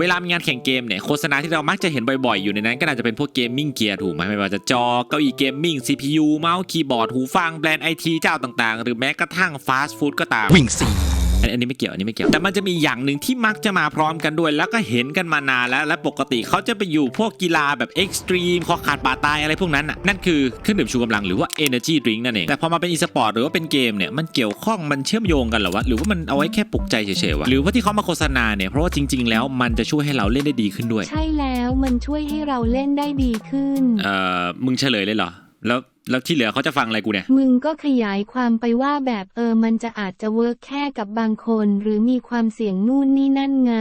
เวลามีงานแข่งเกมเนี่ยโฆษณาที่เรามักจะเห็นบ่อยๆ อยู่ในนั้นก็น่าจะเป็นพวกเกมมิ่งเกียร์ถูกไหมไม่ว่าจะจอเก้าอี้เกมมิ่ง CPU เมาส์คีย์บอร์ดหูฟังแบรนด์ไอทีเจ้าต่างๆ หรือแม้กระทั่งฟาสต์ฟู้ดก็ตามวิ่งสี่ อันอันนี้ไม่เกี่ยวอันนี้ไม่เกี่ยว แต่มันจะมีอย่างหนึ่งที่มักจะมาพร้อมกันด้วย แล้วก็เห็นกันมานานแล้ว และปกติเขาจะไปอยู่พวกกีฬาแบบเอ็กซ์ตรีมคอขาดบาดตายอะไรพวกนั้นน่ะนั่นคือเครื่องดื่มชูกำลังหรือว่า Energy Drink นั่นเอง แต่พอมาเป็นอีสปอร์ตหรือว่าเป็นเกมเนี่ยมันเกี่ยวข้องมันเชื่อมโยงกันเหรอวะหรือว่ามันเอาไว้แค่ปลุกใจเฉยๆวะหรือว่าที่เขามาโฆษณาเนี่ยเพราะว่าจริง ๆ แล้วมันจะช่วยให้เราเล่นได้ดีขึ้นด้วย ใช่แล้วมันช่วยให้เราเล่นได้ดีขึ้น เอ่อมึงเฉลยเลยเหรอแล้ว แล้วที่เหลือเขาจะฟังอะไรกูเนี่ย มึงก็ขยายความไปว่าแบบเออมันจะอาจจะเวิร์กแค่กับบางคน หรือมีความเสี่ยงนู่นนี่นั่นไง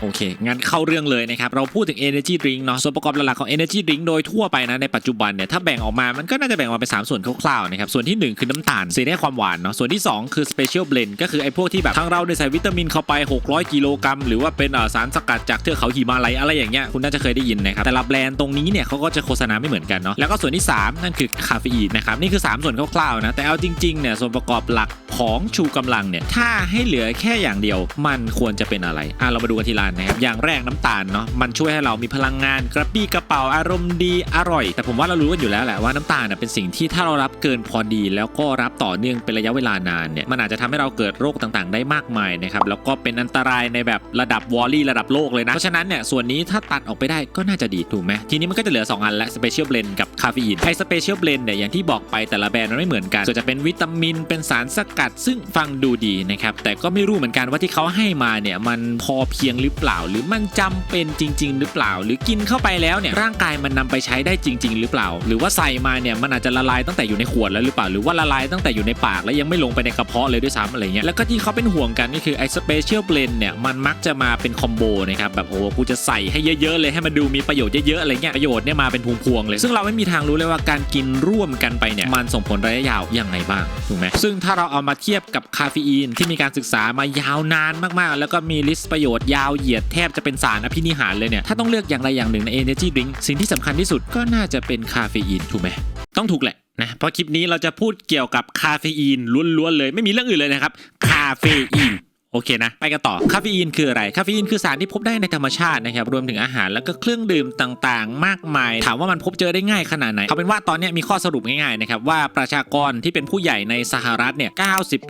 โอเค งั้นเข้าเรื่องเลยนะครับ เราพูดถึง Energy Drink เนาะส่วนประกอบหลักๆของ Energy Drink โดยทั่วไปนะ ในปัจจุบันเนี่ย ถ้าแบ่งออกมามันก็น่าจะแบ่งออกมาเป็น3ส่วนคร่าวๆนะครับ ส่วนที่ 1 คือน้ำตาลสีได้ความหวานเนาะส่วนที่ 2 คือ Special Blend ก็คือไอ้พวกที่แบบทางเราได้ใส่วิตามินเข้าไป 600 กิโลกรัม หรือว่าเป็นเอ่อสารสกัดจากเทือกเขาหิมาลัยอะไรอย่างเงี้ยคุณน่าจะเคยได้ยินนะครับแต่ละแบรนด์ตรงนี้เนี่ยเขาก็จะโฆษณาไม่เหมือนกันเนาะแล้วก็ส่วนที่ 3 นั่นคือคาเฟอีนนะครับนี่คือ 3 ส่วนคร่าวๆนะแต่เอาจริงๆเนี่ยส่วนประกอบหลักของชูกำลังเนี่ยถ้าให้เหลือแค่อย่างเดียว มันควรจะเป็นอะไรอะเรามาดูกันทีละนะครับอย่างแรกน้ำตาลเนาะมันช่วยให้เรามีพลังงานกระปี้กระ เป๋าอารมณ์ดีอร่อย แต่ผมว่าเรารู้กันอยู่แล้วแหละว่าน้ำตาลเป็นสิ่งที่ถ้าเรารับเกินพอดี แล้วก็รับต่อเนื่องเป็นระยะเวลานานเนี่ยมันอาจจะทำให้เราเกิดโรคต่างๆ ได้มากมายนะครับแล้วก็เป็นอันตรายในแบบระดับวอลลี่ระดับโลกเลยนะเพราะฉะนั้นเนี่ยส่วนนี้ถ้าตัดออกไปได้ก็น่าจะดีถูกไหมทีนี้มันก็จะเหลือ 2 อันและ Special Blend กับคาเฟอีนไอ้ Special Blend เนี่ยอย่างที่บอกไปแต่ละแบรนด์มันไม่เหมือนกันส่วนจะเป็นวิตามินเป็นสารสกัด ซึ่งฟังดูดีนะครับแต่ก็ไม่รู้เหมือนกันว่าที่เขาให้มาเนี่ยมันพอเพียงหรือเปล่า หรือมันจำเป็นจริง ๆ หรือเปล่า หรือกินเข้าไปแล้วเนี่ยร่างกายมันนำไปใช้ได้จริง ๆ หรือเปล่า หรือว่าใส่มาเนี่ยมันอาจจะละลายตั้งแต่อยู่ในขวดแล้วหรือเปล่าหรือว่าละลายตั้งแต่อยู่ในปากแล้วยังไม่ลงไปในกระเพาะเลยด้วยซ้ำอะไรเงี้ยแล้วก็ที่เขาเป็นห่วงกันก็คือไอ้ Special Blend เนี่ยมันมักจะมาเป็นคอมโบนะครับแบบโอ้กูจะใส่ให้เยอะๆเลยให้มันดูมีประโยชน์เยอะๆอะไรเงี้ยประโยชน์เนี่ยมาเป็นพวงๆเลย ซึ่งเราไม่มีทางรู้เลยว่าการกินร่วมกันไปเนี่ยมันส่งผลระยะยาวยังไงบ้างถูกไหมซึ่งถ้าเราเอามาเทียบกับคาเฟอีนที่มีการศึกษามายาวนานมากๆ แล้วก็มีลิสต์ประโยชน์ยาวเหยียดแทบจะเป็นสารอภินิหารเลยเนี่ยถ้าต้องเลือกอย่างใดอย่างหนึ่งใน Energy Drink สิ่งที่สำคัญที่สุดก็น่าจะเป็นคาเฟอีนถูกไหมต้องถูกแหละนะเพราะคลิปนี้เราจะพูดเกี่ยวกับคาเฟอีนล้วนๆเลย ไม่มีเรื่องอื่นเลยนะครับ คาเฟอีน โอเคนะ ไปกันต่อ คาเฟอีนคืออะไร คาเฟอีนคือสารที่พบได้ในธรรมชาตินะครับ รวมถึงอาหารแล้วก็เครื่องดื่มต่างๆ มากมาย ถามว่ามันพบเจอได้ง่ายขนาดไหน เอาเป็นว่าตอนนี้มีข้อสรุปง่ายๆนะครับว่าประชากรที่เป็นผู้ใหญ่ในสหรัฐเนี่ย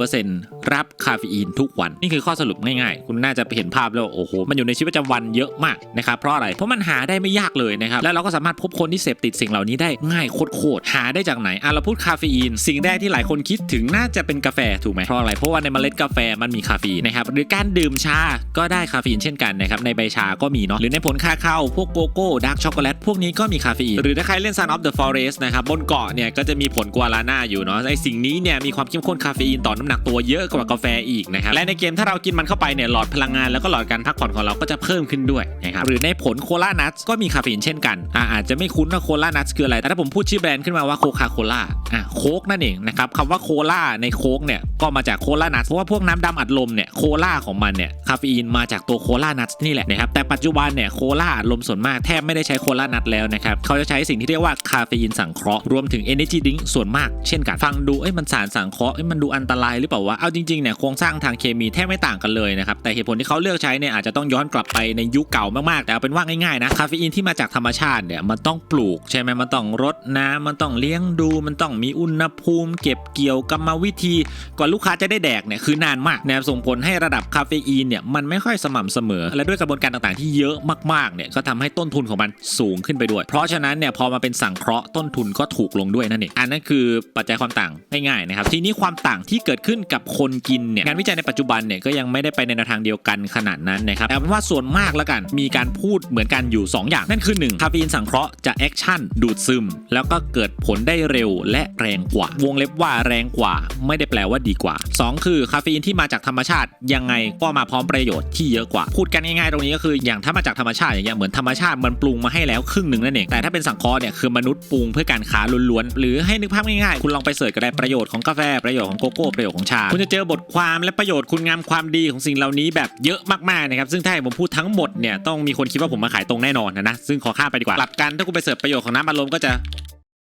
90%รับคาเฟอีนทุกวัน นี่คือข้อสรุปง่ายๆ คุณน่าจะเห็นภาพแล้ว โอ้โห มันอยู่ในชีวิตประจำวันเยอะมากนะครับ เพราะอะไร เพราะมันหาได้ไม่ยากเลยนะครับ แล้วเราก็สามารถพบคนที่เสพติดสิ่งเหล่านี้ได้ง่ายโคตรๆ หาได้จากไหนอะเราพูดคาเฟอีน สิ่งแรกที่หลายคนคิดถึงน่าจะเป็นกาแฟถูกไหมเพราะอะไรเพราะว่าในเมล็ดกาแฟมันมีคาเฟอีนนะครับหรือการดื่มชาก็ได้คาเฟอีนเช่นกันนะครับในใบชาก็มีเนาะหรือในผลคาเข้าพวกโกโก้ดาร์กช็อกโกแลตพวกนี้ก็มีคาเฟอีนหรือถ้าใครเล่น Sun of the Forest นะครับบนเกาะเนี่ยก็จะมีผลกัวลาน่าอยู่เนาะไอสิ่งนี้เนี่ยมีความเข้มข้นคาเฟอีนต่อน้ำหนักตัวเยอะกว่ากาแฟอีกนะครับและในเกมถ้าเรากินมันเข้าไปเนี่ยหลอดพลังงานแล้วก็หลอดการพักผ่อนของเราก็จะเพิ่มขึ้นด้วยนะครับหรือในผลโคลานัทก็มีคาเฟอีนเช่นกันอ่าอาจจะไม่คุ้นว่าโคลานัทคืออะไรแต่ถ้าผมพูดชื่อแบรนด์ขึ้นมาว่าโคคาโคล่าอะโค้กนั่นเองนะครับคำว่าโคล่าในโค้กเนี่ยก็มาจากโคลานัทเพราะว่าพวกน้ำดำอัดลมเนี่ยโคคล่าของมันเนี่ยคาเฟอีนมาจากตัวโคลานัทนี่แหละนะครับแต่ปัจจุบันเนี่ยโคล่าลมส่วนมากแทบไม่ได้ใช้โคลานัทแล้วนะครับเขาจะใช้สิ่งที่เรียกว่าคาเฟอีนสังเคราะห์รวมถึง energy drink ส่วนมากเช่นกันฟังดูเอ้ยมันสารสังเคราะห์เอ้ยมันดูอันตรายหรือเปล่าวะเอาจริงๆเนี่ยโครงสร้างทางเคมีแทบไม่ต่างกันเลยนะครับแต่เหตุผลที่เขาเลือกใช้เนี่ยอาจจะต้องย้อนกลับไปในยุคเก่ามากๆแต่เอาเป็นว่าง่ายๆนะคาเฟอีนที่มาจากธรรมชาติเนี่ยมันต้องปลูกใช่ไหมมันต้องรดน้ำมันต้องเลี้ยงดูมันต้องมีอุณหภูมิ เก็บเกี่ยวกรรมวิธีกว่าลูกค้าจะได้แดกเนี่ยคือนานมากนะครับส่งผลให้ระดับคาเฟอีนเนี่ยมันไม่ค่อยสม่ำเสมอ และด้วยกระบวนการต่างๆที่เยอะมากๆเนี่ยก็ทำให้ต้นทุนของมันสูงขึ้นไปด้วย เพราะฉะนั้นเนี่ยพอมาเป็นสังเคราะห์ต้นทุนก็ถูกลงด้วยนั่นเองอันนั้นคือปัจจัยความต่างง่ายๆนะครับทีนี้ความต่างที่เกิดขึ้นกับคนกินเนี่ยงานวิจัยในปัจจุบันเนี่ยก็ยังไม่ได้ไปในแนวทางเดียวกันขนาดนั้นนะครับแต่เอาเป็นว่าส่วนมากแล้วกันมีการพูดเหมือนกันอยู่ 2 อย่างนั่นคือ1คาเฟอีนสังเคราะห์จะแอคชั่นดูดซึม แล้วก็เกิดผลได้เร็วและแรงกว่า วงเล็บว่าแรงกว่า ไม่ได้แปลว่าดีกว่า 2 คือคาเฟอีนที่มาจากธรรมชาติยังไงก็มาพร้อมประโยชน์ที่เยอะกว่า พูดกันง่ายๆตรงนี้ก็คืออย่างถ้ามาจากธรรมชาติอย่างเงี้ยเหมือนธรรมชาติมันปรุงมาให้แล้วครึ่งหนึ่งนั่นเองแต่ถ้าเป็นสังเคราะห์เนี่ยคือมนุษย์ปรุงเพื่อการค้าล้วนๆหรือให้นึกภาพง่ายๆคุณลองไปเสิร์ชก็ได้ประโยชน์ของกาแฟประโยชน์ของโกโก้ประโยชน์ของชา คุณจะเจอบทความและประโยชน์คุณงามความดีของสิ่งเหล่านี้แบบเยอะมากๆนะครับซึ่งถ้าผมพูดทั้งหมดเนี่ยต้องมีคนคิดว่าผมมาขายตรงแน่นอนนะนะซึ่งขอข้ามไปดีกว่ากลับกันถ้าคุณไปเสิร์ชประโยชน์ของน้ำอัดลมก็จะ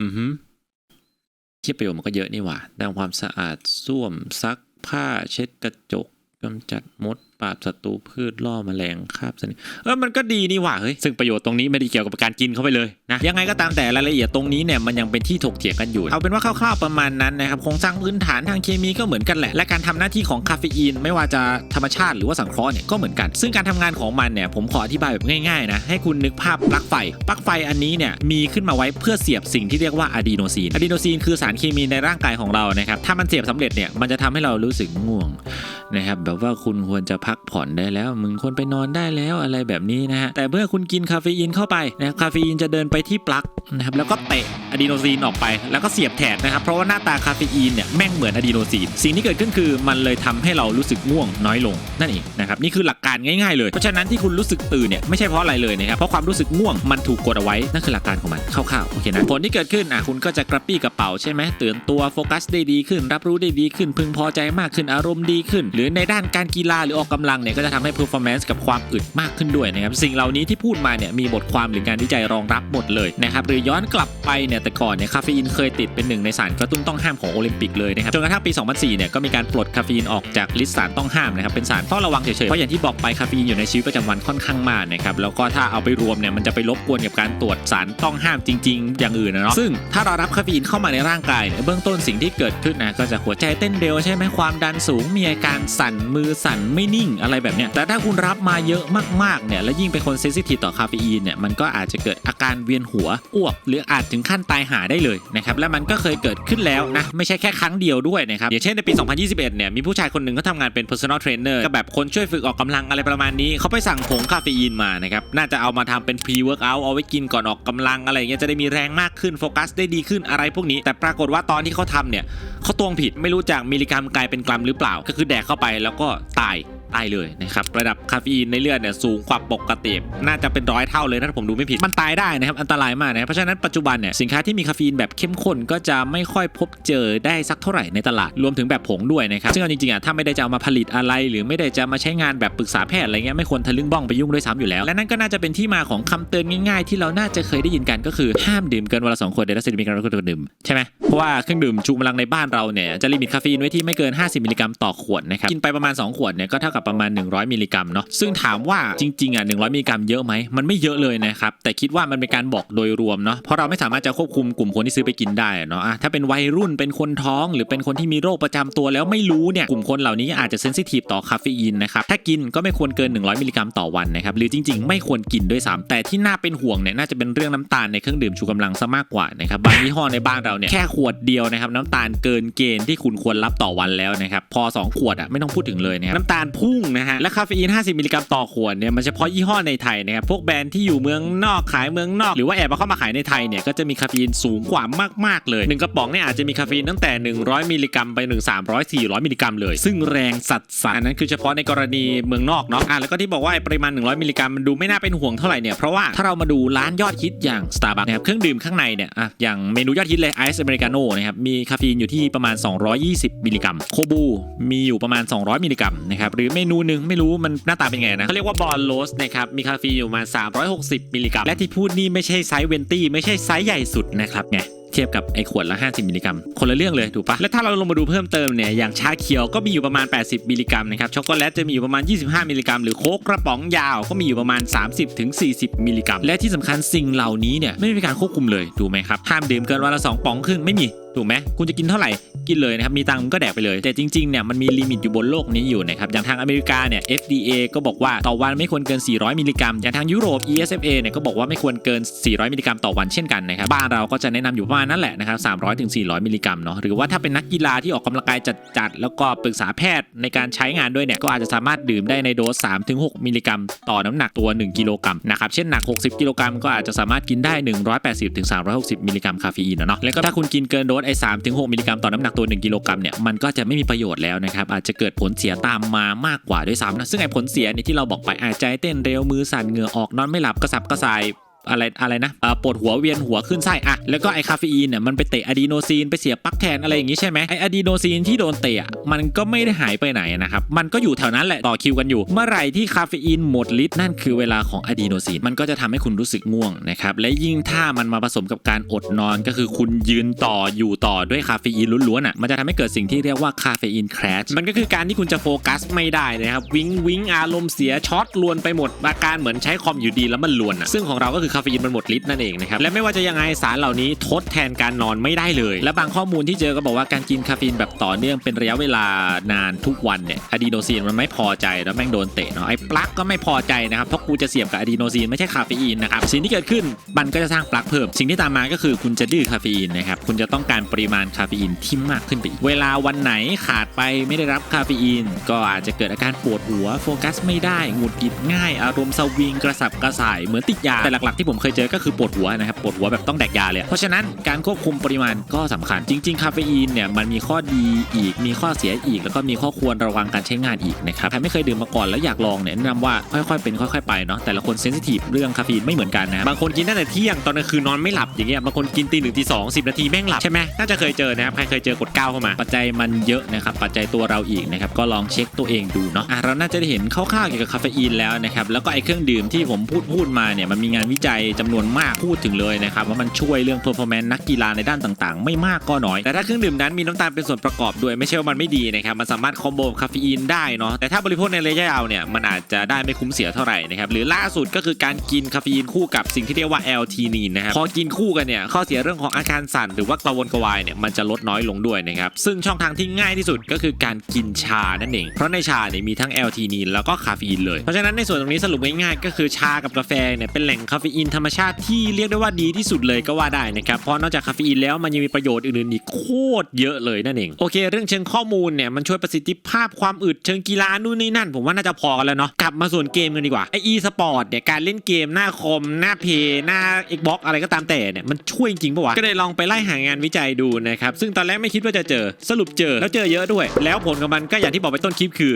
อือฮึที่ประโยชน์มันก็เยอะนี่หว่าด้านความสะอาดส้วมซักผ้าเช็ดกระจก กำจัดมดปราบศัตรูพืชล่อแมลงคาบสนิทเออมันก็ดีนี่หว่าเฮ้ยซึ่งประโยชน์ตรงนี้ไม่ได้เกี่ยวกับการกินเข้าไปเลยนะยังไงก็ตามแต่รายละเอียดตรงนี้เนี่ยมันยังเป็นที่ถกเถียงกันอยู่ เอาเป็นว่าคร่าวๆประมาณนั้นนะครับโครงสร้างพื้นฐานทางเคมีก็เหมือนกันแหละ และการทำหน้าที่ของคาเฟอีนไม่ว่าจะธรรมชาติหรือว่าสังเคราะห์เนี่ยก็เหมือนกัน ซึ่งการทำงานของมันเนี่ยผมขออธิบายแบบง่ายๆนะให้คุณนึกภาพปลั๊กไฟปลั๊กไฟอันนี้เนี่ยมีขึ้นมาไว้เพื่อเสียบสิ่งที่เรียกว่าอะดีโนซีนอะดีโนซีนคือสารเคมีในร่างกายของเรานะครับถ้ามันเสียบสำเร็จเนี่ยมันจะทำให้เรารู้สึกง่วงนะครับแบบว่าคุณควรจะพักักผ่อนได้แล้ว มึงควรไปนอนได้แล้วอะไรแบบนี้นะฮะแต่เมื่อคุณกินคาเฟอีนเข้าไปนะคาเฟอีนจะเดินไปที่ปลั๊กนะครับแล้วก็เตะอะดีโนซีนออกไปแล้วก็เสียบแทนนะครับเพราะว่าหน้าตาคาเฟอีนเนี่ยแม่งเหมือนอะดีโนซีนสิ่งที่เกิดขึ้นคือมันเลยทำให้เรารู้สึกง่วงน้อยลงนั่นเองนะครับนี่คือหลักการง่ายๆเลยเพราะฉะนั้นที่คุณรู้สึกตื่นเนี่ยไม่ใช่เพราะอะไรเลยนะครับเพราะความรู้สึกง่วงมันถูกกดเอาไว้นั่นคือหลักการของมันคร่าวๆโอเคนะผลที่เกิดขึ้นอะคุณก็จะกระปี้กระเป๋าใช่ไหมตื่นตัวโฟกัสได้ดีขึ้น รับรู้ได้ดีขึ้น พึงพอใจมากขึ้นอารมณ์ดีขึ้น หรือในด้านการกีฬาหรือออกกำลังเนี่ยก็จะทำให้ performance กับความอึดมากขึ้นด้วยนะครับสิ่งเหล่านี้ที่พูดมาเนี่ยมีบทความหรืองานวิจัยรองรับหมดเลยนะครับหรือย้อนกลับไปเนี่ยแต่ก่อนเนี่ยคาเฟอีนเคยติดเป็นหนึ่งในสารกระตุ้นต้องห้ามของโอลิมปิกเลยนะครับจนกระทั่งปี 2004เนี่ยก็มีการปลดคาเฟอีนออกจากลิสต์สารต้องห้ามนะครับเป็นสารเฝ้าระวังเฉยๆเพราะอย่างที่บอกไปคาเฟอีนอยู่ในชีวิตประจำวันค่อนข้างมากนะครับแล้วก็ถ้าเอาไปรวมเนี่ยมันจะไปรบกวนกับการตรวจสารต้องห้ามจริง ๆ อย่างอื่นนะเนาะซึ่งถ้าเรารับคาเฟอีนเข้ามาในร่างกายเนี่ยเบื้องต้นสิ่งที่เกิดขึ้นนะก็จะหัวใจเต้นเร็วใช่ไหมความดันสูงมีอาการสั่นมือสั่นไม่นิ่งอะไรแบบเนี้ยแต่ถ้าคุณรับมาเยอะมากๆเนี่ยและยิ่งเป็นคนเซนซิทีฟต่อคาเฟอีนเนี่ยมันก็อาจจะเกิดอาการเวียนหัวอ้วก หรืออาจถึงขั้นตายหาได้เลยนะครับและมันก็เคยเกิดขึ้นแล้วนะไม่ใช่แค่ครั้งเดียวด้วยนะครับอย่างเช่นในปี 2021เนี่ยมีผู้ชายคนหนึ่งเขาทำงานเป็น personal trainer ก็แบบคนช่วยฝึกออกกำลังอะไรประมาณนี้เขาไปสั่งผงคาเฟอีนมานะครับน่าจะเอามาทำเป็น pre workout เอาไว้กินก่อนออกกำลังอะไรเงี้ยจะได้มีแรงมากขึ้นโฟกัสได้ดีขึ้นอะไรพวกนี้ แต่ปรากฏว่าตอนที่เขาทำเนี่ยเขาตวงผิดไม่รู้จากมิลลิกรัมกลายเป็นกรัมหรือเปล่า ก็คือแดกเข้าไปแล้วก็ตาย ตายเลยนะครับระดับคาเฟอีนในเลือดเนี่ยสูงกว่าปกติ น่าจะเป็นร้อยเท่าเลยถ้าผมดูไม่ผิดมันตายได้นะครับอันตรายมากนะเพราะฉะนั้นปัจจุบันเนี่ยสินค้าที่มีคาเฟอีนแบบเข้มข้นก็จะไม่ค่อยพบเจอได้สักเท่าไหร่ในตลาดรวมถึงแบบผงด้วยนะครับซึ่งเอาจริงๆอะถ้าไม่ได้จะเอามาผลิตอะไร หรือไม่ได้จะมาใช้งานแบบปรึกษาแพทย์อะไรเงี้ยไม่ควรทะลึ่งบ้องไปยุ่งด้วยซ้ำอยู่แล้ว และนั่นก็น่าจะเป็นที่มาของคำเตือนง่ายๆ ที่เราน่าจะเคยได้ยินกันก็คือห้ามดื่มเกินวันละสองขวดเดลซิลิมิกรัมก็ดื่มใช่ไหมเพราะว่าเครื่องดื่มชูกำลังในบ้านเราเนี่ยจะลิมิตคาเฟอีนไว้ที่ไม่เกิน 50 มิลลิกรัมต่อขวดนะครับกินไปประมาณ 2 ขวดเนี่ยก็เท่ากับประมาณ 100 มิลลิกรัมเนาะซึ่งถามว่าจริงๆอะ100 มิลลิกรัมเยอะไหมมันไม่เยอะเลยนะครับแต่คิดว่ามันเป็นการบอกโดยรวมเนาะเพราะเราไม่สามารถจะควบคุมกลุ่มคนที่ซื้อไปกินได้เนาะถ้าเป็นวัยรุ่นเป็นคนท้อง หรือเป็นคนที่มีโรคประจำตัวแล้วไม่รู้เนี่ยกลุ่มคนเหล่านี้อาจจะเซนซิทีฟต่อคาเฟอีนนะครับถ้ากินก็ไม่ควรเกิน 100 มิลลิกรัมต่อวันนะครับหรือจริง ๆ ไม่ควรกินด้วยซ้ำแต่ที่น่าเป็นห่วงเนี่ยน่าจะเป็นเรื่องน้ำตาลในเครื่องดื่มชูกำลังซะมากกว่านะครับบางยี่ห้อในบ้านเราเนี่ยแค่ขวดเดียวนะครับน้ำตาลเกินเกณฑ์ที่คุณควรรับต่อวันแล้วนะครับพอ 2 ขวดอะไม่ต้องพูดถึงเลยนะครับน้ำตาลพุ่งนะฮะและคาเฟอีน 50 มิลลิกรัมต่อขวดเนี่ยมันเฉพาะยี่ห้อในไทยนะครับพวกแบรนด์ที่อยู่เมืองนอกขายเมืองนอก หรือว่าแอบมาเข้ามาขายในไทยเนี่ยก็จะมีคาเฟอีนสูงกว่ามากๆเลยหนึ่งกระป๋องเนี่ยอาจจะมีคาเฟอีนตั้งแต่ 100 มิลลิกรัมไปถึง300 400 มิลลิกรัมเลย ซึ่งแรงสัดสานนั้นคือเฉพาะในกรณีเมืองนอกเนาะอะแล้วก็ที่บอกว่าไอปริมาณ 100 มิลลิกรัมมันดูไม่น่าเป็นห่วงเท่าไหร่เนี่ยเพราะว่าถ้าเรามาดูร้านยอดฮิตอย่าง Starbucks นะครับเครื่องดื่มข้างในเนี่ยอะอย่างเมนูยอดฮิตเลยไอซ์อเมริกาโน่นะครับมีคาเฟอีนอยู่ที่ประมาณ 220 มิลลิกรัมโคบูมีอยู่ประมาณ 200 มิลลิกรัมนะครับหรือเมนูหนึ่งไม่รู้มันหน้าตาเป็นไงนะเขาเรียกว่าบอลโรสนะครับมีคาเฟอีนอยู่ประมาณ360 มิลลิกรัมและที่พูดนี่ไม่ใช่ไซส์เวนตี้ไม่ใช่ไซส์ใหญ่สุดนะครับไงเทียบกับไอ้ขวดละ 50 มิลลิกรัม คนละเรื่องเลยถูกปะและถ้าเราลงมาดูเพิ่มเติมเนี่ย อย่างชาเขียวก็มีอยู่ประมาณ 80 มิลลิกรัมนะครับ ช็อกโกแลตจะมีอยู่ประมาณ 25 มิลลิกรัม หรือโค้กกระป๋องยาวก็มีอยู่ประมาณ 30ถึง40มิลลิกรัม และที่สำคัญสิ่งเหล่านี้เนี่ยไม่มีการควบคุมเลย ถูกไหมครับ ห้ามดื่มเกินวันละ 2ป๋องครึ่งไม่มี ถูกไหมคุณจะกินเท่าไหร่กินเลยนะครับมีตังค์ก็แดกไปเลย แต่จริงๆเนี่ยมันมีลิมิตอยู่บนโลกนี้อยู่นะครับอย่างทางอเมริกาเนี่ย FDA ก็บอกว่าต่อวันไม่ควรเกิน 400 มิลลิกรัมอย่างทางยุโรป ESFA เนี่ยก็บอกว่าไม่ควรเกิน 400 มิลลิกรัมต่อวันเช่นกันนะครับบ้านเราก็จะแนะนำอยู่ประมาณนั้นแหละนะครับ300ถึง400 มิลลิกรัมเนาะหรือว่าถ้าเป็นนักกีฬาที่ออกกำลังกายจัดๆแล้วก็ปรึกษาแพทย์ในการใช้งานด้วยเนี่ยก็อาจจะสามารถดื่มได้ในโดส3ถึง6มิลลิกรัมต่อน้ำหนักตัว 1 กิโลกรัมนะครับเช่นหนัก 60 กิโลกรัมก็อาจจะสามารถกินได้ 180ถึง360 มิลลิกรัมคาเฟอีนเนาะแล้วก็ถ้าคุณกินเกินโดสไอ้สามถึงหมิลลิกรัมต่อน้ำหนักตัว 1 กิโลกรัมเนี่ยมันก็จะไม่มีประโยชน์แล้วนะครับอาจจะเกิดผลเสียตามมามากกว่าด้วยซ้ำนะซึ่งไอ้ผลเสียเนี่ยที่เราบอกไปอาจใจเต้นเร็วมือสั่นเหงื่อออกนอนไม่หลับกระสับกระส่าย อะไรอะไรนะปวดหัวเวียนหัวขึ้นไส้อะแล้วก็ไอคาเฟอีนเนี่ยมันไปเตะอะดีโนซีนไปเสียปลั๊กแทนอะไรอย่างงี้ใช่ไหมไออะดีโนซีนที่โดนเตะมันก็ไม่ได้หายไปไหนนะครับมันก็อยู่แถวนั้นแหละต่อคิวกันอยู่ เมื่อไหร่ที่คาเฟอีนหมดฤทธิ์นั่นคือเวลาของอะดีโนซีนมันก็จะทำให้คุณรู้สึกง่วงนะครับและยิ่งถ้ามันมาผสมกับการอดนอนก็คือคุณยืนต่ออยู่ต่อด้วยคาเฟอีนล้วนๆอะมันจะทำให้เกิดสิ่งที่เรียกว่าคาเฟอีนแครชมันก็คือการที่คุณจะโฟกัสไม่ได้นะครับวิงวิงอารมณ์เสียช็อตลวนไปหมดอาการเหมือนใช้คอมอยู่ดีแล้วมันลวนอะซึ่งของเราก็คือคาเฟอีนมันหมดฤทธิ์นั่นเองนะครับและไม่ว่าจะยังไงสารเหล่านี้ทดแทนการนอนไม่ได้เลย และบางข้อมูลที่เจอก็บอกว่าการกินคาเฟอีนแบบต่อเนื่องเป็นระยะเวลานานทุกวันเนี่ยอะดีโนซีนมันไม่พอใจแล้วแม่งโดนเตะเนาะไอ้ปลั๊กก็ไม่พอใจนะครับเพราะกูจะเสียบกับอะดีโนซีนไม่ใช่คาเฟอีนนะครับสิ่งที่เกิดขึ้นมันก็จะสร้างปลั๊กเพิ่ม สิ่งที่ตามมาก็คือคุณจะดื้อคาเฟอีนนะครับคุณจะต้องการปริมาณคาเฟอีนที่มากขึ้นไปอีกเวลาวันไหนขาดไปไม่ได้รับคาเฟอีน ก็อาจจะเกิดอาการปวดหัวโฟกัสไม่ได้หงุดหงิดง่ายอารมณ์สวิงกระสับกระส่ายเหมือนติดยาแต่หลักๆที่ผมเคยเจอก็คือปวดหัวนะครับปวดหัวแบบต้องแดกยาเลย เพราะฉะนั้นการควบคุมปริมาณก็สำคัญจริง ๆ คาเฟอีนเนี่ยมันมีข้อดีอีกมีข้อเสียอีก แล้วก็มีข้อควรระวังการใช้งานอีกนะครับใครไม่เคยดื่มมาก่อนแล้วอยากลองเนี่ยแนะนำว่าค่อยๆเป็นค่อยๆไปเนาะแต่ละคนเซนซิทีฟเรื่องคาเฟอีนไม่เหมือนกันนะบางคนกินตั้งแต่เที่ยงตอนกลางคืนนอนไม่หลับอย่างเงี้ยบางคนกินตีหนึ่งตีสองสิบนาทีแม่งหลับใช่ไหมน่าจะเคยเจอนะครับใครเคยเจอกดก้าวเข้ามา ปัจจัยมันเยอะนะครับปัจจัยตัวเราอีกนะครับก็ลองเช็คตัวเองดูเนาะอะเราน่าจะได้เห็นคร่าวๆเกี่ยวกับคาเฟอีนแล้วนะครับแล้วก็ไอ้เครื่องดื่มที่ผมพูดพูดมาเนี่ยมันมีงานวิจัยจำนวนมากพูดถึงเลยนะครับว่ามันช่วยเรื่อง performance นักกีฬาในด้านต่างๆ ไม่มากก็น้อย แต่ถ้าเครื่องดื่มนั้นมีน้ำตาลเป็นส่วนประกอบด้วยไม่ใช่ว่ามันไม่ดีนะครับมันสามารถคอมโบคาเฟอีนได้เนาะแต่ถ้าบริโภคในระยะยาวเนี่ยมันอาจจะได้ไม่คุ้มเสียเท่าไหร่นะครับหรือล่าสุดก็คือการกินคาเฟอีนคู่กับสิ่งที่เรียกว่า L ทีนีนนะครับพอกินคู่กันเนี่ยข้อเสียเรื่องของอาการสั่นหรือว่ากระวนกระวายเนี่ยมันจะลดน้อยลงด้วยนะครับซึ่งช่องทางที่ง่ายที่สุดก็คือการกินชานั่นเองเพราะในชาเนี่ยมีทั้ง L ทีนีนแล้วก็คาเฟอีนเลยเพราะฉะนั้นในส่วนตรงนี้สรุปง่ายๆก็คือชากับกาแฟเนี่ยเป็นแหล่งคาเฟอีนธรรมชาติที่เรียกได้ว่าดีที่สุดเลยก็ว่าได้นะครับ เพราะนอกจากคาเฟอีนแล้วมันยังมีประโยชน์อื่นๆอีกโคตรเยอะเลยนั่นเอง โอเค เรื่องเชิงข้อมูลเนี่ยมันช่วยประสิทธิภาพความอึดเชิงกีฬานู่นนี่นั่น ผมว่าน่าจะพอกันแล้วเนาะกลับมาส่วนเกมกันดีกว่าไออีสปอร์ตเนี่ยการเล่นเกมหน้าคอมหน้าเพย์หน้า Xbox อะไรก็ตามแต่เนี่ยมันช่วยจริงปะวะก็เลยลองไปไล่หางานวิจัยดูนะครับซึ่งตอนแรกไม่คิดว่าจะเจอสรุปเจอแล้วเจอเยอะด้วย แล้วผลของมันก็อย่างที่บอกไปต้นคลิปคือ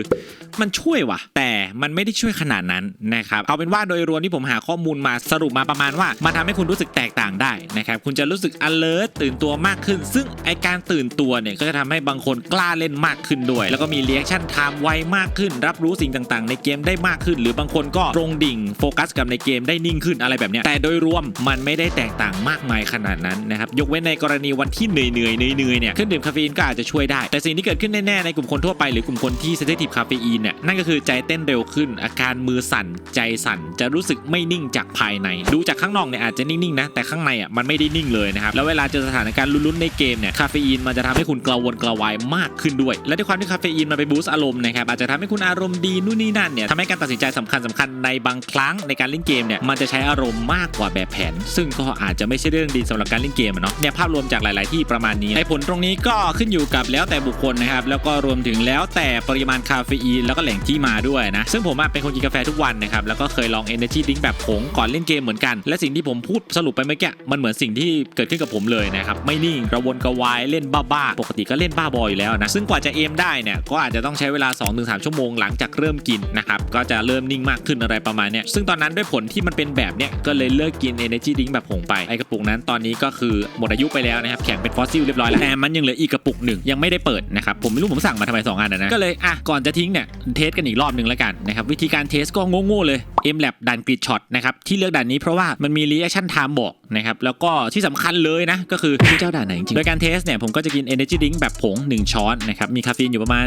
มันช่วยว่ะ แต่มันไม่ได้ช่วยขนาดนั้นนะครับเอาเป็นว่าโดยรวมที่ผมหาข้อมูลมาสรุปมาประมาณว่า มันทำให้คุณรู้สึกแตกต่างได้นะครับคุณจะรู้สึก alert ตื่นตัวมากขึ้น ซึ่งไอการตื่นตัวเนี่ยก็จะทำให้บางคนกล้าเล่นมากขึ้นด้วย แล้วก็มี reaction time ไวมากขึ้น รับรู้สิ่งต่างๆ ในเกมได้มากขึ้น หรือบางคนก็ตรงดิ่งโฟกัสกับในเกมได้นิ่งขึ้นอะไรแบบเนี้ยแต่โดยรวมมันไม่ได้แตกต่างมากมายขนาดนั้นนะครับยกเว้นในกรณีวันที่เหนื่อยๆเหนื่อยๆเนี่ยเครื่องดื่มคาเฟอีนก็อาจจะช่วยได้ แต่สิ่งที่เกิดขึ้นแน่ๆในกลุ่มคนทั่วไปหรือกลุ่มคนที่ sensitive คาเฟอีนเนี่ยนั่นก็คือใจเต้นเร็วขึ้น อาการมือสั่นใจสั่นจะรู้สึกไม่นิ่งจากภายในดูจากข้างนอกเนี่ยอาจจะนิ่งๆนะแต่ข้างในอะมันไม่ได้นิ่งเลยนะครับแล้วเวลาเจอสถานการณ์ลุ้นๆในเกมเนี่ยคาเฟอีนมันจะทำให้คุณกระวนกระวายมากขึ้นด้วย และด้วยความที่คาเฟอีนมันไปบูสต์อารมณ์นะครับอาจจะทำให้คุณอารมณ์ดีนู่นนี่นั่นเนี่ยทำให้การตัดสินใจสำคัญสคัญๆในบางครั้งในการเล่นเกมเนี่ยมันจะใช้อารมณ์มากกว่าแบบแผน ซึ่งก็อาจจะไม่ใช่เรื่องดีสำหรับการเล่นเกมเนาะเนี่ยภาพรวมจากหลาย ๆ ที่ประมาณนี้ไอ้ผลตรงนี้ก็ขึ้นอยู่กับแล้วแต่บุคคลนะครับแล้วก็รวมถึงแล้วแต่ปริมาณคาเฟอีนแล้วก็แหล่งที่มาด้วยนะซึ่งผมเป็นคนกินกาแฟทุกวันนะครับแล้วก็เคยลอง Energy Drink แบบผงก่อนเล่นเกมเหมือนกัน และสิ่งที่ผมพูดสรุปไปเมื่อกี้มันเหมือนสิ่งที่เกิดขึ้นกับผมเลยนะครับไม่นิ่งกระวนกระวายเล่นบ้าๆปกติก็เล่นบ้าบออยู่แล้วนะซึ่งกว่าจะเอมได้เนี่ยก็อาจจะต้องใช้เวลา 2-3 ชั่วโมงหลังจากเริ่มกินนะครับก็จะเริ่มนิ่งมากขึ้นอะไรประมาณเนี้ยซึ่งตอนนั้นด้วยผลที่มันเป็นแบบเนี้ยก็เลยเลิกกิน Energy Drink แบบผงไปไอกระปุกนั้นตอนนี้ก็คือหมดอายุไปแล้วนะครับแข็งเป็นฟอสซิลเรียบร้อยแล้วแต่มันยังเหลืออีกกระปุกหนึ่งยังไม่ได้เปิดนะครับผมไม่รู้ผมสั่งมาทำไมสองอันนะก็เลยอะก่อนจะทิ้งเนี่ยเทสกันอีกรอบหนึ่งแล้วกันนะครับวิธีการเทสก็โง่ๆเลย M Lab ดันกริดช็อตนะครับที่เลือกด่านนี้เพราะว่ามันมีรีแอคชั่นไทม์บอก นะครับแล้วก็ที่สำคัญเลยนะก็คือที่เจ้าด่านไหนจริงๆโดยการเทสเนี่ยผมก็จะกิน energy drink แบบผง 1 ช้อนนะครับมีคาเฟอีนอยู่ประมาณ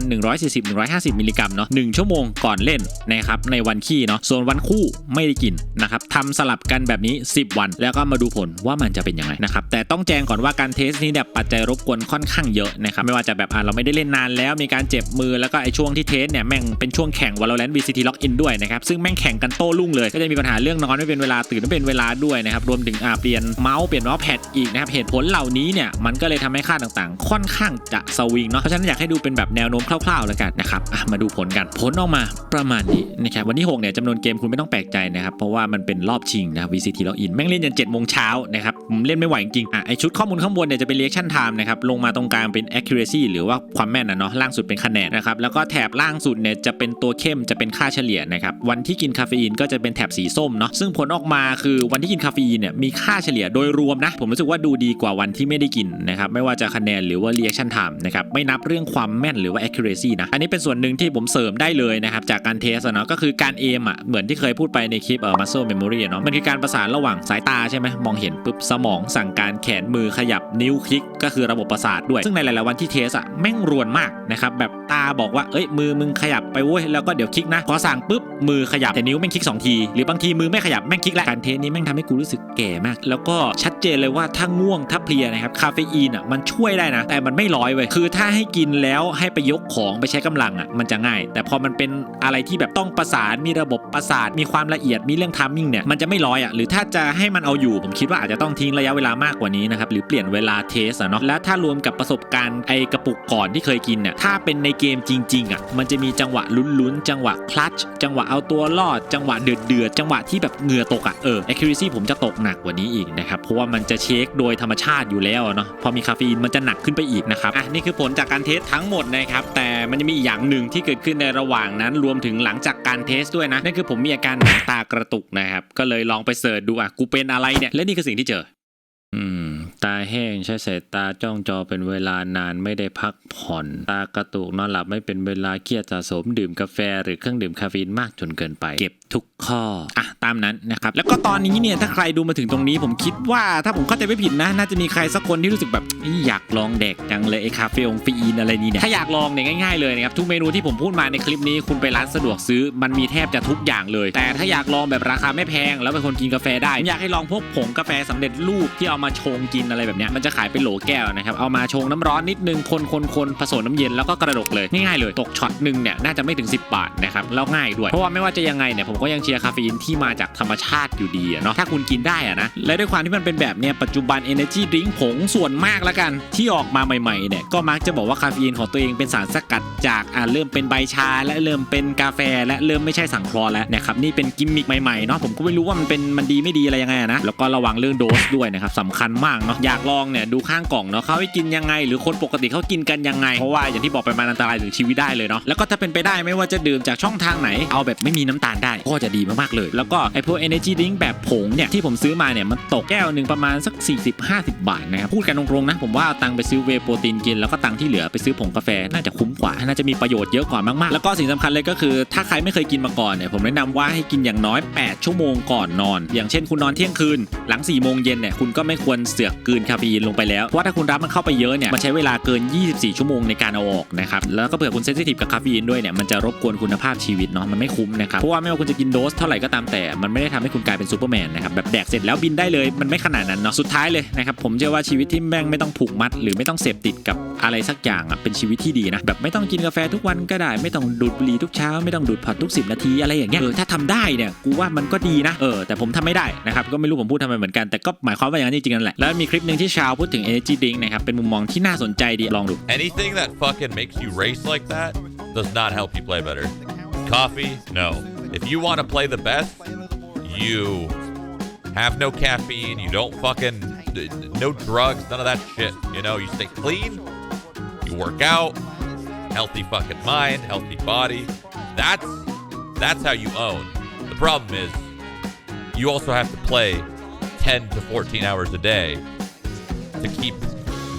140-150 มิลลิกรัมเนาะ1ชั่วโมงก่อนเล่นนะครับในวันขี้เนาะส่วนวันคู่ไม่ได้กินนะครับทำสลับกันแบบนี้ 10 วัน แล้วก็มาดูผลว่ามันจะเป็นยังไงนะครับแต่ต้องแจ้งก่อนว่าการเทสนี้เนี่ยปัจจัยรบกวนค่อนข้างเยอะนะครับไม่ว่าจะแบบอะเราไม่ได้เล่นนานแล้วมีการเจ็บมือแล้วก็ไอช่วงที่เทสเนี่ยแม่งเป็นช่วงแข่ง Valorant VCT Login ด้วยนะครับซึ่งแม่งแข่งกันโต้รุ่งเลยก็จะมีปัญหาเรื่องนอนไม่เป็นเวลาตื่นไม่เป็นเวลาด้วยนะครับรวมถึงอ่าเปลี่ยนลี่ยนเมาส์เปลี่ยนเมาส์แพดอีกนะครับเหตุผลเหล่านี้เนี่ยมันก็เลยทำให้ค่าต่างๆ ค่อนข้างจะสวิงเนาะเพราะฉะนั้นอยากให้ดูเป็นแบบแนวโน้มคร่าวๆแล้วกันนะครับมาดูผลกันผลออกมาประมาณนี้นะครับวันที่6เนี่ยจำนวนเกมคุณไม่ต้องแปลกใจนะครับเพราะว่ามันเป็นรอบชิงนะ VCT ล็อกอินแม่งเล่นยัน7โมงเช้านะครับผมเล่นไม่ไหวจริงอะไอชุดข้อมูลข้างบนเนี่ยจะเป็น reaction time นะครับลงมาตรงกลางเป็น accuracy หรือว่าความแม่นนะเนาะล่างสุดเป็นคะแนนนะครับแล้วก็แถบล่างสุดเนี่ยจะเป็นตัวเข้มจะเป็นค่าเฉลี่ยนะครับวันที่กินคาเฟอีนก็จะเป็นแถบสีส้มเนาะซึ่งผลออกมาคือวันที่กินคาเฟอีนเนี่ยมีค่าเฉลี่ยโดยรวมนะ ผมรู้สึกว่าดูดีกว่าวันที่ไม่ได้กินนะครับไม่ว่าจะคะแนนหรือว่า reaction time นะครับไม่นับเรื่องความแม่นหรือว่า accuracy นะอันนี้เป็นส่วนหนึ่งที่ผมเสริมได้เลยนะครับจากการเทสเนาะก็คือการเอมอะเหมือนที่เคยพูดไปในคลิปเอ่อ muscle memory เนาะมันคือการประสานระหว่างสายตาใช่ไหมมองเห็นปุ๊บสมองสั่งการแขนมือขยับนิ้วคลิก ก็คือระบบประสาทด้วย ซึ่งในหลายๆวันที่เทสอะแม่งรวนมากนะครับแบบตาบอกว่าเอ้ยมือมึงขยับไปเว้ยแล้วก็เดี๋ยวคลิกนะพอสั่งปุ๊บมือขยับแต่นิ้วแม่งคลิกสองทีหรือบางทีมือไม่ขยับแม่งคลิกแล้วการเทสนี้แม่งทำให้กูรู้สึกแก่มากแล้วก็ชัดเจนเลยว่าถ้าง่วงถ้าเพลียนะครับคาเฟอีนอะมันช่วยได้นะ แต่มันไม่ร้อยเว้ยคือถ้าให้กินแล้วให้ไปยกของไปใช้กำลังอะมันจะง่าย แต่พอมันเป็นอะไรที่แบบต้องประสานมีระบบประสาทมีความละเอียดมีเรื่องทัมมิ่งเนี่ยมันจะไม่ร้อยอะหรือถ้าจะให้มันเอาอยู่ผมคิดว่าอาจจะต้องทิ้งระยะเวลามากกว่านี้นะครับหรือเปลี่ยนเวลาเทสอะเนาะแล้วถ้ารวมกับประสบการณ์ไอกระปุกก่อนที่เคยกินเนี่ยถ้าเป็นในเกมจริงๆอะมันจะมีจังหวะลุ้นๆจังหวะคลัตช์จังหวะเอาตัวรอด จังหวะเดือดเดือดๆจังหวะที่แบบเหงื่อตกอะเออ accuracy ผมจะตกหนักกว่านี้อีกนะครับเพราะว่ามันจะเช็คโดยธรรมชาติอยู่แล้วเนาะพอมีคาเฟอีนมันจะหนักขึ้นไปอีกนะครับอะนี่คือผลจากการเทสทั้งหมดนะครับแต่มันจะมีอีกอย่างหนึ่งที่เกิดขึ้นในระหว่างนั้นรวมถึงหลังจากการเทสด้วยนะนั่นคือผมมีอาการหนังตากระตุกนะครับก็เลยลองไปเสิร์ชดูอะกูเป็นอะไรเนี่ยและนี่คือสิ่งที่เจอ อืมตาแห้งใช้สายตาจ้องจอเป็นเวลานานไม่ได้พักผ่อน ตากระตุกนอนหลับไม่เป็นเวลาเครียดสะสมดื่มกาแฟ หรือเครื่องดื่มคาเฟอีนมากจนเกินไป เก็บ ทุกข้ออะตามนั้นนะครับแล้วก็ตอนนี้เนี่ยถ้าใครดูมาถึงตรงนี้ผมคิดว่าถ้าผมเข้าใจไม่ผิดนะ น่าจะมีใครสักคนที่รู้สึกแบบอยากลองแดกจังเลยไอ้คาเฟองฟีนอะไรนี่เนี่ยถ้าอยากลองเนี่ยง่ายๆเลยนะครับทุกเมนูที่ผมพูดมาในคลิปนี้คุณไปร้านสะดวกซื้อมันมีแทบจะทุกอย่างเลย แต่ถ้าอยากลองแบบราคาไม่แพง แล้วเป็นคนกินกาแฟได้อยากให้ลองพวกผงกาแฟสำเร็จรูปที่เอามาชงกินอะไรแบบเนี้ยมันจะขายเป็นโหลแก้วนะครับเอามาชงน้ำร้อนนิดนึงคนคนคนผสมน้ำเย็นแล้วก็กระดกเลยง่ายๆเลยตกช็อตหนึ่งเนี่ยน่าจะไม่ถึง 10 บาทนะครับแล้วง่ายด้วยเพราะว่าไม่ว่าจะยังไงเนี่ยผมก็ยังเชียร์คาเฟอีนที่มาจากธรรมชาติอยู่ดีอะเนาะถ้าคุณกินได้อะนะและด้วยความที่มันเป็นแบบเนี้ยปัจจุบัน Energy Drink ผงส่วนมากแล้วกัน ที่ออกมาใหม่ๆเนี่ยก็มักจะบอกว่าคาเฟอีนของตัวเองเป็นสารสกัดจากอ่าเริ่มเป็นใบชา และเริ่มเป็นกาแฟ และเริ่มไม่ใช่สังเคราะห์แล้วนะครับนี่เป็นกิมมิคใหม่ๆเนาะผมก็ไม่รู้ว่ามันเป็นมันดีไม่ดีอะไรยังไงอะนะแล้วก็ระวังเรื่องโดสด้วยนะครับสำคัญมากเนาะอยากลองเนี่ยดูข้างกล่องเนาะเขาให้กินยังไง หรือคนปกติเขากินกันยังไงเพราะว่าอย่างที่บอกไปมันอันตรายถึงชีวิตได้เลยเนาะแล้วก็ถ้าเป็นไปได้ไม่ว่าจะดื่มจากช่องทางไหนเอาแบบไม่มีน้ำตาลได้ก็จะดีมากๆเลย แล้วก็ไอพวก energy drink แบบผงเนี่ยที่ผมซื้อมาเนี่ยมันตกแก้วหนึ่งประมาณสัก 40-50 บาทนะครับพูดกันตรงๆนะผมว่าเอาตังค์ไปซื้อเวโปรตีนกินแล้วก็ตังค์ที่เหลือไปซื้อผงกาแฟน่าจะคุ้มกว่าน่าจะมีประโยชน์เยอะกว่ามากๆ แล้วก็สิ่งสำคัญเลยก็คือ ถ้าใครไม่เคยกินมาก่อนเนี่ยผมแนะนำว่าให้กินอย่างน้อย 8 ชั่วโมงก่อนนอน อย่างเช่นคุณนอนเที่ยงคืน หลัง4โมงเย็นเนี่ยคุณก็ไม่ควรเสือกกลืนคาเฟอีนลงไปแล้ว เพราะว่าถ้าคุณรับมันเข้าไปเยอะเนี่ยมันใช้เวลาเกิน 24 ชั่วโมงในการเอาออกนะครับแล้วก็เผื่อคุณเซนซิทีฟกับคาเฟอีนด้วยเนี่ยมันจะรบกวนคุณภาพชีวิตเนาะมันไม่คุ้มนะครับเพราะว่าไม่ว่าคุณจะกินโดสเท่าไหร่ก็ตามแต่ มันไม่ได้ทำให้คุณกลายเป็นซูเปอร์แมนนะครับแบบแดกเสร็จแล้วบินได้เลยมันไม่ขนาดนั้นเนาะสุดท้ายเลยนะครับผมเชื่อว่าชีวิตที่แม่งไม่ต้องผูกมัด หรือไม่ต้องเสพติดกับอะไรสักอย่างอะเป็นชีวิตที่ดีนะแบบไม่ต้องกินกาแฟทุกวันก็ได้ ไม่ต้องดูดบุหรี่ทุกเช้าไม่ต้องดูดพอดทุก 10 นาทีอะไรอย่างเงี้ยเออถ้าทำได้เนี่ยกูว่ามันก็ดีนะเออแต่ผมทำไม่ได้นะครับก็ไม่รู้ผมพูดทำไมเหมือนกันแต่ก็หมายความว่าอย่างนั้นจริงๆนั่นแหละแล้วมีคลิปหนึ่งที่ชาวพูดถึง energy drink นะครับเป็นมุมมองที่น่าสนใจดีลองดู Anything that fucking makes you race like that does not help you play better. Coffee, no. If you want to play the best, you have no caffeine, you don't fucking, no drugs, none of that shit. You know, you stay clean, you work out, healthy fucking mind, healthy body. That's, that's how you own. The problem is, you also have to play 10 to 14 hours a day to keep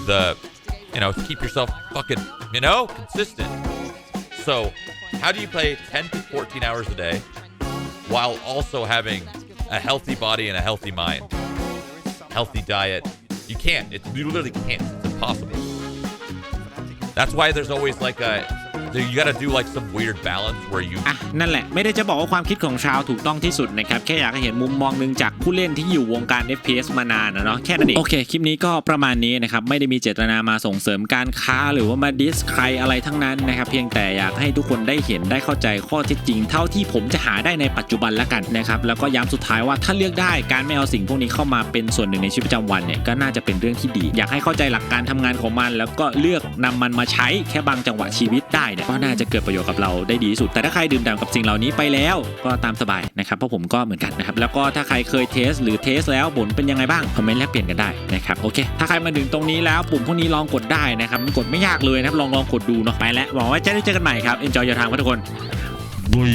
the you know, to keep yourself fucking, you know, consistent. So, how do you play 10 to 14 hours a day while also having a healthy body and a healthy mind? Healthy diet. You can't. You literally can't. It's impossible. That's why there's always like a you gotta do like some weird balance where you อะนั่นแหละไม่ได้จะบอกว่าความคิดของชาวถูกต้องที่สุดนะครับ แค่อยากให้เห็นมุมมองหนึ่งจากผู้เล่นที่อยู่วงการ FPS มานานนะเนาะแค่นั้นเองโอเค คลิปนี้ก็ประมาณนี้นะครับ ไม่ได้มีเจตนามาส่งเสริมการค้าหรือว่ามาดิสใครอะไรทั้งนั้นนะครับ เพียงแต่อยากให้ทุกคนได้เห็นได้เข้าใจข้อเท็จจริง เท่าที่ผมจะหาได้ในปัจจุบันละกันนะครับแล้วก็ย้ำสุดท้ายว่าถ้าเลือกได้การไม่เอาสิ่งพวกนี้เข้ามาเป็นส่วนหนึ่งในชีวิตประจำวันเนี่ยก็น่าจะเป็นเรื่องที่ดี อยากให้เข้าใจหลักการทำงานของมัน แล้วก็เลือกนำมันมาใช้แค่บางจังหวะชีวิตได้เนี่ยก็น่าจะเกิดประโยชน์กับเราได้ดีที่สุด แต่ถ้าใครดื่มด่ำกับสิ่งเหล่านี้ไปแล้วก็ตามสบายนะครับเพราะผมก็เหมือนกันนะครับแล้วก็ถ้าใครเคยเทสหรือเทสแล้วผลเป็นยังไงบ้างคอมเมนต์แลกเปลี่ยนกันได้นะครับโอเค ถ้าใครมาถึงตรงนี้แล้วปุ่มพวกนี้ลองกดได้นะครับมันกดไม่ยากเลยนะครับลองลองกดดูเนาะไปแล้วหวังว่าจะได้เจอกันใหม่ครับ enjoy your time ครับทุกคนบุย